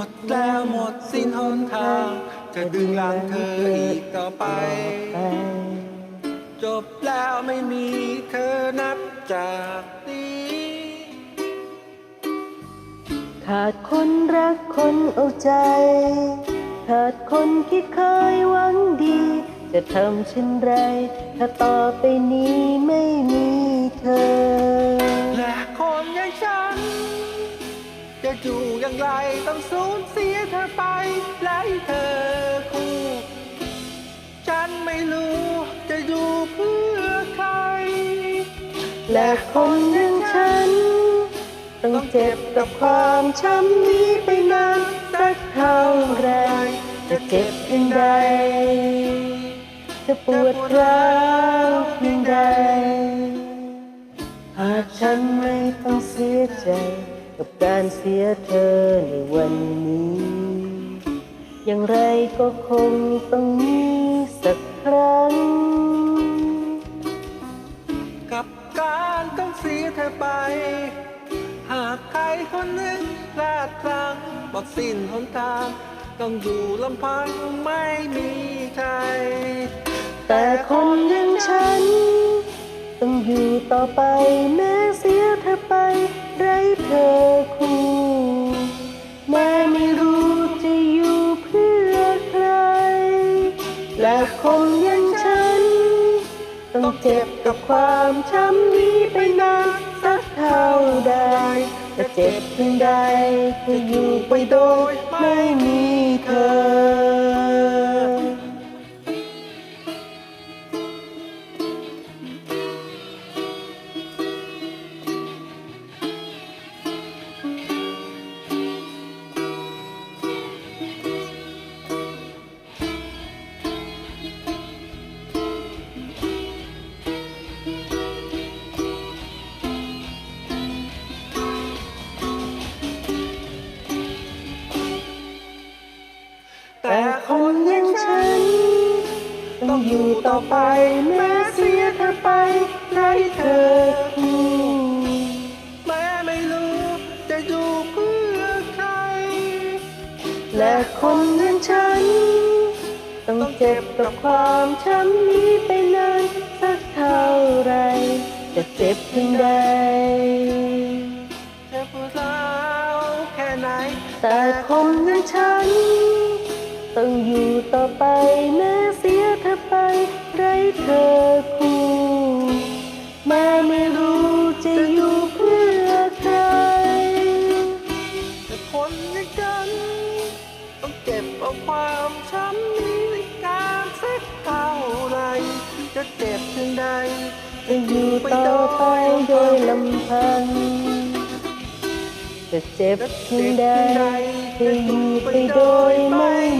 หมดแล้วหมดสิ้นหนทาง จะดึงลังเธออีกต่อไป จบแล้วไม่มีเธอนับจากนี้ขาดคนรักคนเอาใจขาดคนที่เคยหวังดี จะทำเช่นไร ถ้าต่อไปนี้ไม่มีเธอ จะอยู่อย่างไรต้องสูญเสียเธอไป และเธอคู่ ฉันไม่รู้จะอยู่เพื่อใคร และคนอย่างฉัน ต้องเจ็บกับความช้ำนี้ไปนานสักเท่าไรจะเจ็บเพียงใด จะปวดร้าวเพียงใด หากฉันไม่ต้องเสียใจ กับการเสียเธอในวันนี้ อย่างไรก็คงต้องมีสักครั้ง กับการต้องเสียเธอไป หากใครคนหนึ่งพลาดพลั้งบอกสิ้นหนทาง ต้องอยู่ลำพังไม่มีใครแต่คนอย่างฉัน ต้องอยู่ต่อไปแม้เสียเธอไป ไร เธอคู่แม้ไม่รู้จะอยู่เพื่อใคร และคนอย่างฉัน ต้องเจ็บกับความช้ำนี้ไปนานสักเท่าใดจะเจ็บเพียงใดจะอยู่ไปโดยไม่มีเธอ ต่อไปแม้เสียเธอไปไร้เธอคู่แม้ไม่รู้จะอยู่เพื่อใคร และคนอย่างฉัน ต้องเจ็บกับความช้ำนี้ไปนานสักเท่าไร จะเจ็บเพียงใดจะปวดร้าวแค่ไหน แต่คนอย่างฉัน อยู่ต่อไปโดยลำพัง จะเจ็บเพียงใดจะอยู่ไปโดยไม่มีเธอ